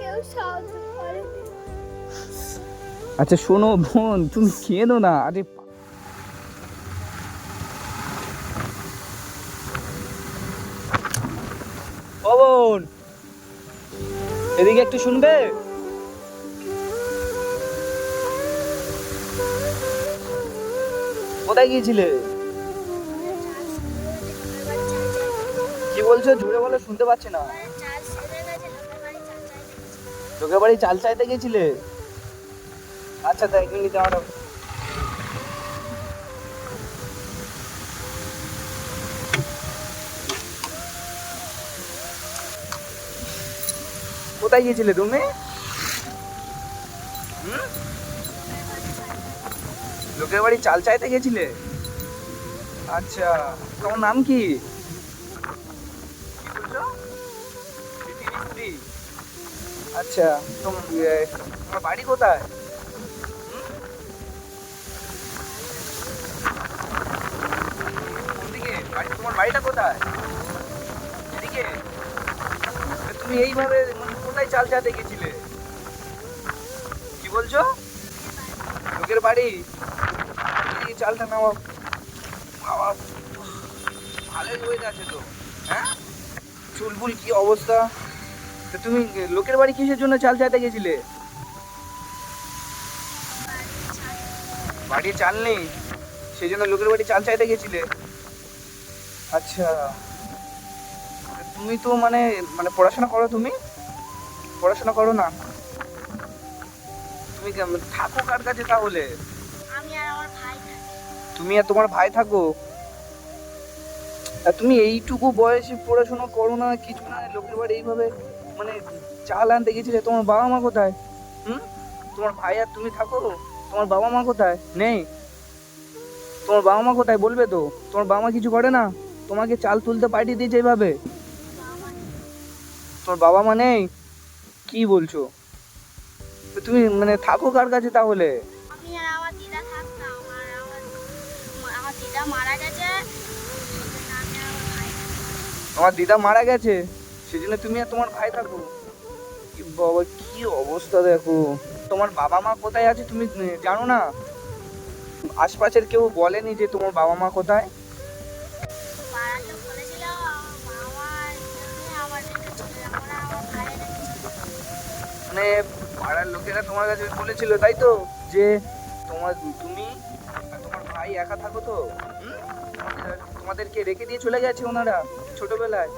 কেউ সাহায্য করেনি আচ্ছা শোনো বোন তুমি কেঁদো না আরে বোন এদিকে একটু শুনবে? কোথায় গিয়েছিলে? কি বলছো? জুড়ে বলে শুনতে পাচ্ছি না। লোকের বাড়ি চাল চাইতে গেছিলে? আচ্ছা তাই এক মিনিট আমার কোথায় গিয়েছিলে তুমি? লোকের বাড়ি চাল চাইতে গেছিলে? আচ্ছা তোমার নাম কি? কি বলছো? আচ্ছা তোমার বাড়ি কোথায়? তোমার বাড়িটা কোথায়? এদিকে তুমি এইভাবে মানে কোথায় চাল চাতে গেছিলে কি বলছো? লোকের বাড়ি? চালটা নাও বাবা ভালোই হয়ে আছে তো হ্যাঁ? চুলবুল কি অবস্থা? তা তুমি লোকের বাড়ি কিসের জন্য চাল চাইতে গেছিলে? বাড়ি চাল নেই সেই জন্য লোকের বাড়ি চাল চাইতে গেছিলে? আচ্ছা তুমি তো মানে মানে পড়াশোনা করো তুমি? পড়াশোনা করো না। তুমি থাকো কার কাছে তাহলে? আমি আর আমার ভাই তুমি আর তোমার ভাই থাকো? আর তুমি এইটুকু বয়সে পড়াশোনা করো না কিছু না লোকের বাড়ি এইভাবে মানে চাল আনতে গেছিলে তোমার বাবা মা কোথায়? হুম? তোমার ভাই আর তুমি থাকো? তোমার বাবা মা কোথায়? নেই। তোমার বাবা মা কোথায় বলবে তো? তোমার বাবা মা কিছু করে না? তোমাকে চাল তুলতে পাঠিয়ে দিয়েছে এইভাবে তোমার বাবা মা নেই? কি বলছো? তুমি মানে থাকো কার কাছে তাহলে? আমি আর আমার দিদা থাকতাম আর আমার আমার দিদা মারা গেছে। আমার তোমার দিদা মারা গেছে? সেজন্য তুমি আর তোমার ভাই থাকো বাবা, কি অবস্থা দেখো। তোমার বাবা মা কোথায় আছে তুমি জানো না? আশপাশের কেউ বলেনি যে তোমার বাবা মা কোথায়। মানে পাড়ার লোকেরা তোমার কাছে বলেছিল, তাই তো? যে তোমার, তুমি তোমার ভাই একা থাকো তো? তোমাদেরকে রেখে দিয়ে চলে গেছে ওনারা ছোটবেলায়।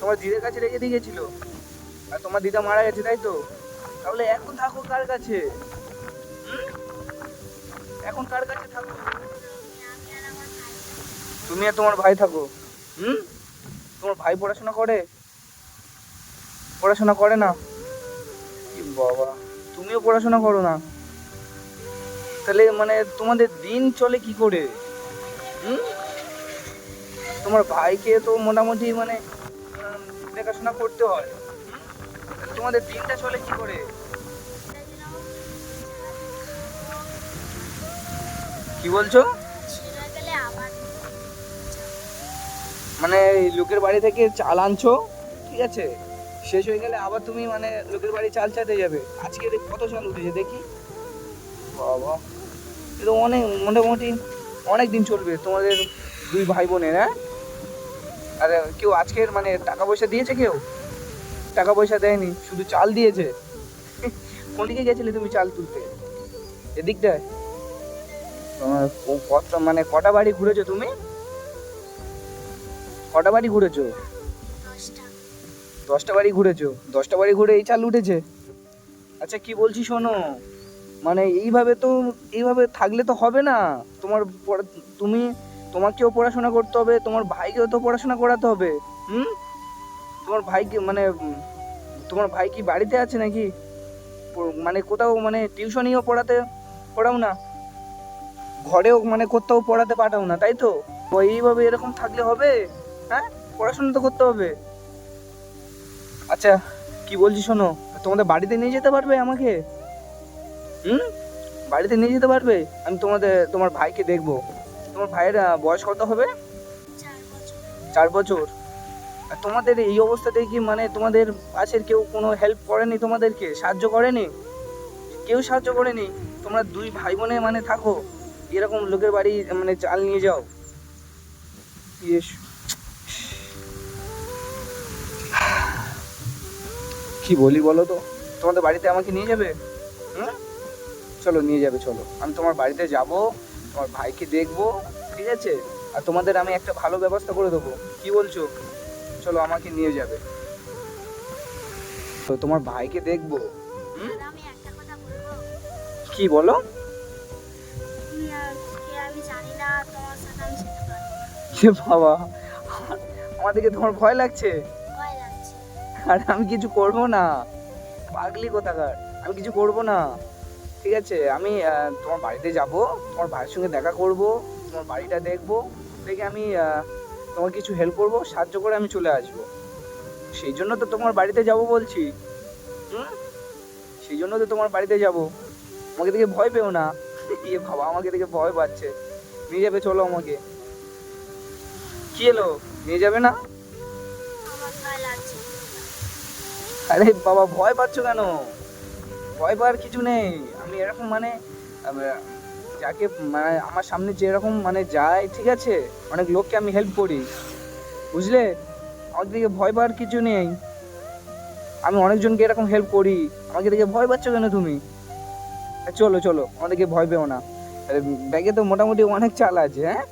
তোমার দিদের কাছে রেখে দিয়ে গেছিল। আর তোমার দিদা মারা গেছে, তাই তো? তাহলে এখন থাকো কার কাছে? এখন কার কাছে থাকো। তুমি আর তোমার ভাই থাকো। হুম? তোমার ভাই পড়াশোনা করে? পড়াশোনা করে না? বাবা, তুমিও পড়াশোনা করো না। তাহলে মানে তোমাদের দিন চলে কি করে? হুম? তোমার ভাইকে তো মোটামুটি মানে দেখাশোনা করতে হয়। তোমাদের দিনটা চলে কি করে? কি বলছো? মানে লোকের বাড়ি থেকে চাল আনছো? ঠিক আছে। শেষ হয়ে গেলে আবার তুমি মানে লোকের বাড়ি চাল চাইতে যাবে। আজকে কত চাল উঠেছে দেখি? বাবা এটা অনেক মোটামুটি অনেক দিন চলবে তোমাদের দুই ভাই বোনের হ্যাঁ? আর কেউ আজকের মানে টাকা পয়সা দিয়েছে কেউ? টাকা পয়সা দেয়নি শুধু চাল দিয়েছে। কোন দিকে গেছিলে তুমি চাল তুলতে? এদিকটায় তোমার কত মানে কটা বাড়ি ঘুরেছো তুমি? কটা বাড়ি ঘুরেছো? দশটা। বাড়ি ঘুরেছো? দশটা বাড়ি ঘুরে এই চাল উঠেছে? আচ্ছা কি বলছি শোনো মানে এইভাবে তো এইভাবে থাকলে তো হবে না। তোমার তুমি তোমাকেও পড়াশোনা করতে হবে, তোমার ভাইকেও তো পড়াশোনা করাতে হবে। হুম? তোমার ভাইকে মানে তোমার ভাই কি বাড়িতে আছে নাকি? মানে কোথাও মানে টিউশনিও পড়াতে পড়াও না। ঘরেও মানে কোথাও পড়াতে পাঠাও না, তাই তো? এইভাবে এরকম থাকলে হবে? হ্যাঁ? পড়াশোনা তো করতে হবে। আচ্ছা কি বলছি শোনো, তোমাদের বাড়িতে নিয়ে যেতে পারবে আমাকে? হুম? বাড়িতে নিয়ে যেতে পারবে? আমি তোমাদের, তোমার ভাইকে দেখব। তোমার ভাইয়ের বয়স কত হবে? চার বছর। আর তোমাদের এই অবস্থাতে কি মানে তোমাদের পাশের কেউ কোনো হেল্প করেনি তোমাদেরকে? সাহায্য করেনি? কেউ সাহায্য করেনি? তোমরা দুই ভাই বোনে মানে থাকো। এরকম লোকের বাড়ি মানে চাল নিয়ে যাও। কি বলি বলো তো? তোমাদের বাড়িতে আমাকে নিয়ে যাবে? হুম? চলো নিয়ে যাবে চলো। আমি তোমার বাড়িতে যাব। তোমার ভাইকে দেখব ঠিক আছে? আর তোমাদের আমি একটা ভালো ব্যবস্থা করে দেবো। কি বলছো? চলো আমাকে নিয়ে যাবে। তো তোমার ভাইকে দেখব? কি বলো? বাবা আমাদেরকে তোমার ভয় লাগছে। আর আমি কিছু করব না। পাগলি কোথাকার আমি কিছু করব না। ঠিক আছে আমি তোমার বাড়িতে যাব তোমার ভাইয়ের সঙ্গে দেখা করব তোমার বাড়িটা দেখব দেখে আমি তোমার কিছু হেল্প করব সাহায্য করে আমি চলে আসব। সেই জন্য তো তোমার বাড়িতে যাব বলছি। হুম? সেই জন্য তো তোমার বাড়িতে যাব। আমাকে দেখে ভয় পেও না। ইয়ে বাবা আমাকে দেখে ভয় পাচ্ছে। নিয়ে যাবে চলো আমাকে। কি এলো? নিয়ে যাবে না? আমার ভয় লাগছে। আরে বাবা ভয় পাচ্ছ কেন? ভয় পাওয়ার কিছু নেই। আমি এরকম মানে যাকে মানে আমার সামনে যেরকম মানে যায় ঠিক আছে? অনেক লোককে আমি হেল্প করি। বুঝলে? আমার দিকে ভয় পাওয়ার কিছু নেই। আমি অনেকজনকে এরকম হেল্প করি। আমাকে দেখে ভয় পাচ্ছ কেন তুমি? চলো চলো। আমাদেরকে ভয় পেও না। ব্যাগে তো মোটামুটি অনেক চাল আছে হ্যাঁ?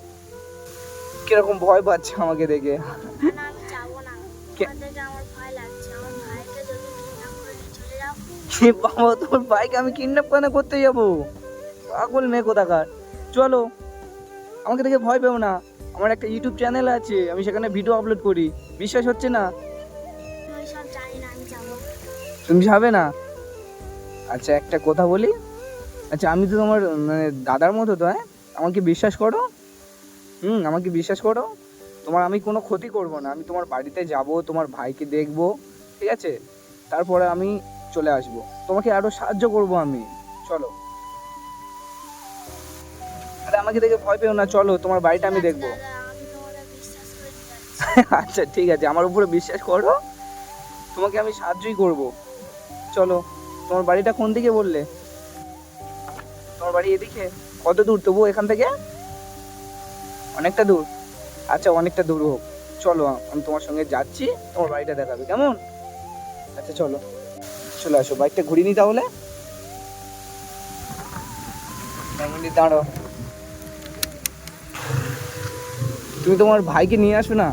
কীরকম ভয় পাচ্ছে আমাকে দেখে? এ বাবা তোর বাইক আমি কিডন্যাপ কেন করতে যাব? পাগল মেয়ে কোথাকার। চলো আমাকে দেখে ভয় পেও না। আমার একটা ইউটিউব চ্যানেল আছে আমি সেখানে ভিডিও আপলোড করি। বিশ্বাস হচ্ছে না? তুমি যাবে না? আচ্ছা একটা কথা বলি। আচ্ছা আমি তো তোমার মানে দাদার মতো তো হ্যাঁ? আমাকে বিশ্বাস করো। হুম আমাকে বিশ্বাস করো। তোমার আমি কোনো ক্ষতি করব না। আমি তোমার বাড়িতে যাব তোমার ভাইকে দেখব ঠিক আছে? তারপরে আমি চলে আসব। তোমাকে আরও সাহায্য করব আমি। চলো। আরে আমাকে দেখে ভয় পেও না চলো তোমার বাড়িটা আমি দেখব। আচ্ছা ঠিক আছে আমার উপরে বিশ্বাস করো। তোমাকে আমি সাহায্যই করব। চলো তোমার বাড়িটা কোন দিকে বললে? তোমার বাড়ি এদিকে? কত দূর? তবু এখান থেকে? অনেকটা দূর। আচ্ছা অনেকটা দূর হোক। চলো আমি তোমার সঙ্গে যাচ্ছি তোমার বাড়িটা দেখাবে কেমন? আচ্ছা চলো। চলে আসো, বাইকটা ঘুরিয়ে নি তাহলে? দাঁড়ো তুমি তোমার ভাইকে নিয়ে আসো না?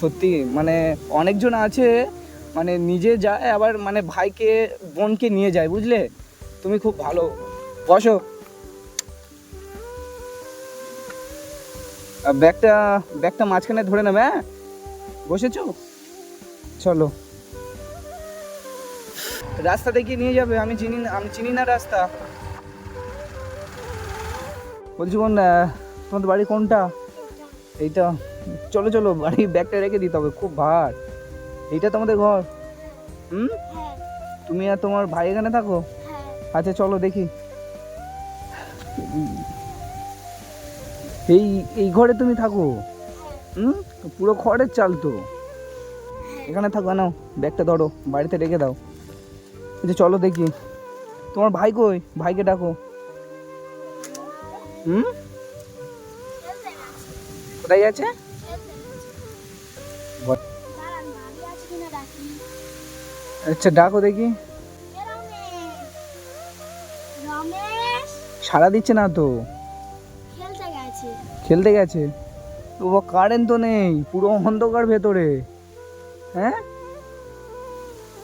সত্যি মানে অনেকজন আছে মানে নিজে যায়, আবার মানে ভাইকে, বোনকে নিয়ে যায়, বুঝলে? তুমি খুব ভালো। বসো। ব্যাগটা ব্যাগটা মাঝখানে ধরে নেবে হ্যাঁ? বসেছো? চলো। রাস্তা দেখিয়ে নিয়ে যাবে আমি চিনি না আমি চিনি না রাস্তা। বলছি কোন আহ, তোমাদের বাড়ি কোনটা? এইটা চলো চলো বাড়ি ব্যাগটা রেখে দিতে হবে খুব ভার। এইটা তোমাদের ঘর? হুম? হ্যাঁ। তুমি আর তোমার ভাই এখানে থাকো? হ্যাঁ। আচ্ছা চলো দেখি। এই এই ঘরে তুমি থাকো। হুম? পুরো খড়ের চাল তো। এখানে থাকো নাও ব্যাগটা ধরো বাড়িতে রেখে দাও। আচ্ছা চলো দেখি। তোমার ভাই কই? ভাইকে ডাকো। হুম? কোথায় আছে আচ্ছা ডাকো দেখি। সাড়া দিচ্ছে না তো? খেলতে গেছে। ও কারেন্ট তো নেই, পুরো অন্ধকার ভেতরে। হ্যাঁ?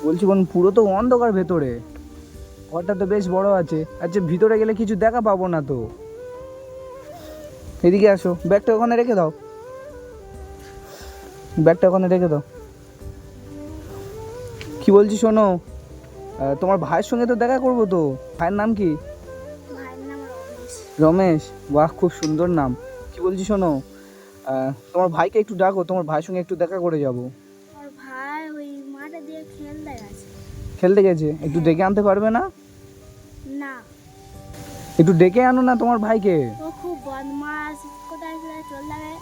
বলছি বোন পুরো তো অন্ধকার ভেতরে। ঘরটা তো বেশ বড় আছে। আচ্ছা ভিতরে গেলে কিছু দেখা পাবো না তো? এদিকে আসো ব্যাগটা ওখানে রেখে দাও। ব্যাগটা ওখানে রেখে দাও। কি বলছি শোনো তোমার ভাইয়ের সঙ্গে তো দেখা করব তো? ভাইয়ের নাম কি? রমেশ। রমেশ? বাহ খুব সুন্দর নাম। কি বলছি শোনো তোমার ভাইকে একটু ডাকো তোমার ভাইয়ের সঙ্গে একটু দেখা করে যাব। খেলতে গেছে? একটু ডেকে আনতে পারবে না? না। একটু ডেকে আনো না তোমার ভাইকে? ও খুব বদমাস কোথায় চলে যাবে?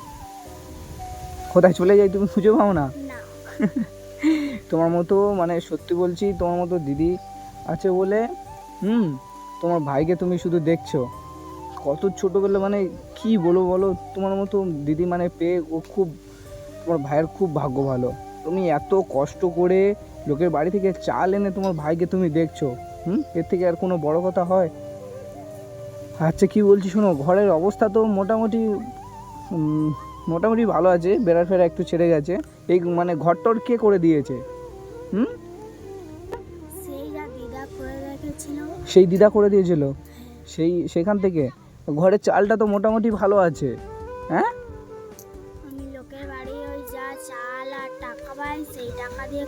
কোথায় চলে যাই তুমি খুঁজে পাও না? না। তোমার মতো মানে সত্যি বলছি তোমার মতো দিদি আছে বলে হুম তোমার ভাইকে তুমি শুধু দেখছ। কত ছোটোবেলা মানে কি বলো বলো তোমার মতো দিদি মানে পেয়ে ও খুব তোমার ভাইয়ের খুব ভাগ্য ভালো। তুমি এত কষ্ট করে লোকের বাড়ি থেকে চাল এনে তোমার ভাইকে তুমি দেখছ হুম? এর থেকে আর কোনো বড় কথা হয়? আচ্ছা কি বলছি শোনো ঘরের অবস্থা তো মোটামুটি মোটামুটি ভালো আছে বেড়া ফেরা একটু ছেড়ে গেছে। এই মানে ঘরটর কে করে দিয়েছে? হুম? সেই দিদা করে দিয়েছিল? সেই সেখান থেকে? ঘরের চালটা তো মোটামুটি ভালো আছে হ্যাঁ?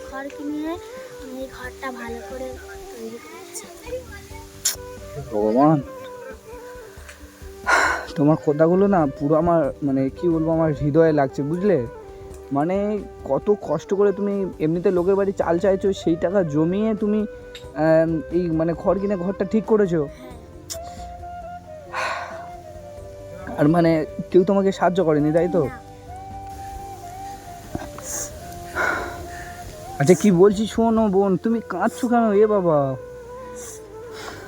ঘর কিনে আমি এই ঘরটা ভালো করে তৈরি করেছি। ভগবান। তোমার কথাগুলো না পুরো আমার মানে কি বলব আমার হৃদয়ে লাগছে বুঝলে? মানে কত কষ্ট করে তুমি এমনিতে লোকের বাড়ি চাল চাইছো সেই টাকা জমিয়ে তুমি এই মানে ঘর কিনে ঘরটা ঠিক করেছ। আর মানে কেউ তোমাকে সাহায্য করেনি তাই তো? আচ্ছা কি বলছি শোনো বোন, তুমি কাঁদছো কেন? এ বাবা।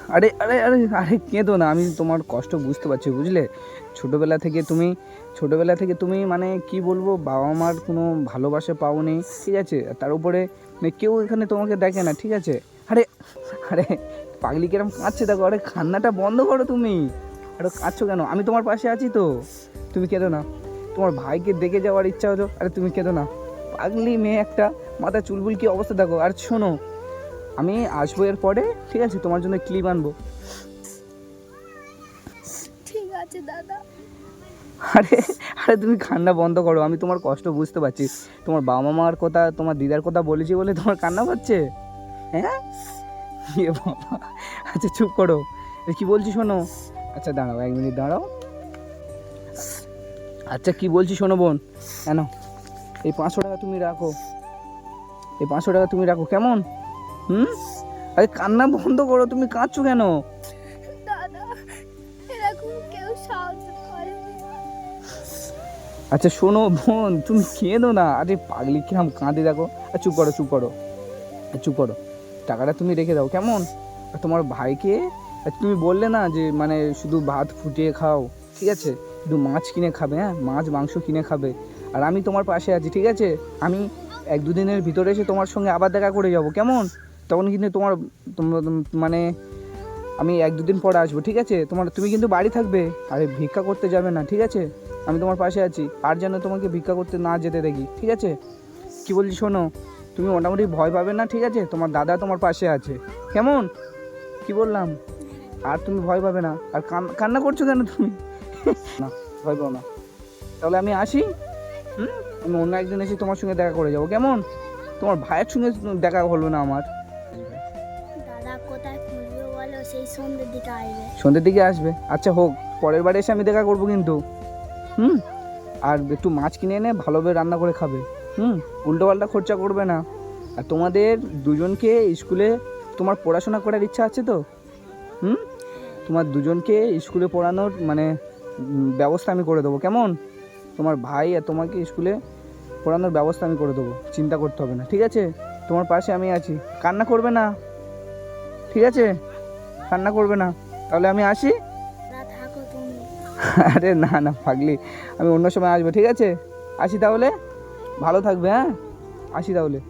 আরে আরে আরে আরে, কেঁদো না, আমি তোমার কষ্ট বুঝতে পারছি, বুঝলে? ছোটোবেলা থেকে তুমি, ছোটোবেলা থেকে তুমি মানে কি বলব বাবা মার কোনো ভালোবাসা পাও পাওনি, ঠিক আছে? তার উপরে মানে কেউ এখানে তোমাকে দেখে না, ঠিক আছে? আরে আরে, পাগলি কিরম কাঁদছে, দেখো, আরে খান্নাটা বন্ধ করো তুমি। আরে, কাঁদছো কেন? আমি তোমার পাশে আছি তো। তুমি কেঁদো না। তোমার ভাইকে দেখে যাওয়ার ইচ্ছা হতো আরে, তুমি কেঁদো না। পাগলি মেয়ে একটা মাথায় চুলবুল কি অবস্থা দেখো। আর শোনো আমি আসব এর পরে ঠিক আছে? তোমার জন্য ক্লিপ আনব। ঠিক আছে দাদা। আরে আরে তুমি কান্না বন্ধ করো আমি তোমার কষ্ট বুঝতে পারছি। তোমার বাবা মার কথা তোমার দিদার কথা বলেছি বলে তোমার কান্না পাচ্ছে হ্যাঁ? বাবা আচ্ছা চুপ করো। কি বলছি শোনো? আচ্ছা দাঁড়াও এক মিনিট দাঁড়াও। আচ্ছা কি বলছি শোনো বোন? কেন এই পাঁচশো টাকা তুমি রাখো। এই পাঁচশো টাকা তুমি রাখো। কেমন? হুম? আরে কান্না বন্ধ করো তুমি কাঁদছো কেন? আচ্ছা শোনো বোন তুমি কেঁদো না। আরে পাগলি কিরাম কাঁদে দেখো। আর চুপ করো চুপ করো। আর চুপ করো। টাকাটা তুমি রেখে দাও কেমন? আর তোমার ভাইকে তুমি বললে না যে মানে শুধু ভাত ফুটিয়ে খাও। ঠিক আছে? শুধু মাছ কিনে খাবে হ্যাঁ? মাছ মাংস কিনে খাবে। আর আমি তোমার পাশে আছি, ঠিক আছে? আমি এক দুদিনের ভিতরে এসে তোমার সঙ্গে আবার দেখা করে যাব, কেমন? তখন কিন্তু তোমার মানে আমি এক দুদিন পরে আসব, ঠিক আছে? তোমার, তুমি কিন্তু বাড়ি থাকবে, আরে ভিক্ষা করতে যাবে না, ঠিক আছে? আমি তোমার পাশে আছি, আর যেন তোমাকে ভিক্ষা করতে না যেতে দেখি, ঠিক আছে? কি বলছি শোনো, তুমি মোটামুটি ভয় পাবে না, ঠিক আছে? তোমার দাদা তোমার পাশে আছে, কেমন? কি বললাম? আর তুমি ভয় পাবে না, আর কান- কান্না করছ কেন তুমি? না, ভয় পাও না। তাহলে আমি আসি হুম আমি অন্য একদিন এসে তোমার সঙ্গে দেখা করে যাব। কেমন? তোমার ভাইয়ের সঙ্গে দেখা হলো না আমার। সন্ধ্যের দিকে আসবে। আচ্ছা হোক পরের বারে এসে আমি দেখা করব কিন্তু। হুম? আর একটু মাছ কিনে এনে ভালোভাবে রান্না করে খাবে। হুম? উল্টো পাল্টা খরচা করবে না। আর তোমাদের দুজনকে স্কুলে তোমার পড়াশোনা করার ইচ্ছা আছে তো? হুম? তোমার দুজনকে স্কুলে পড়ানোর মানে ব্যবস্থা আমি করে দেবো। কেমন? তোমার ভাই আর তোমাকে স্কুলে পড়ানোর ব্যবস্থা আমি করে দেবো। চিন্তা করতে হবে না ঠিক আছে? তোমার পাশে আমি আছি। কান্না করবে না। ঠিক আছে? কান্না করবে না। তাহলে আমি আসি? আরে না না পাগলি। আমি অন্য সময় আসব ঠিক আছে? আসি তাহলে? ভালো থাকবে হ্যাঁ? আসি তাহলে।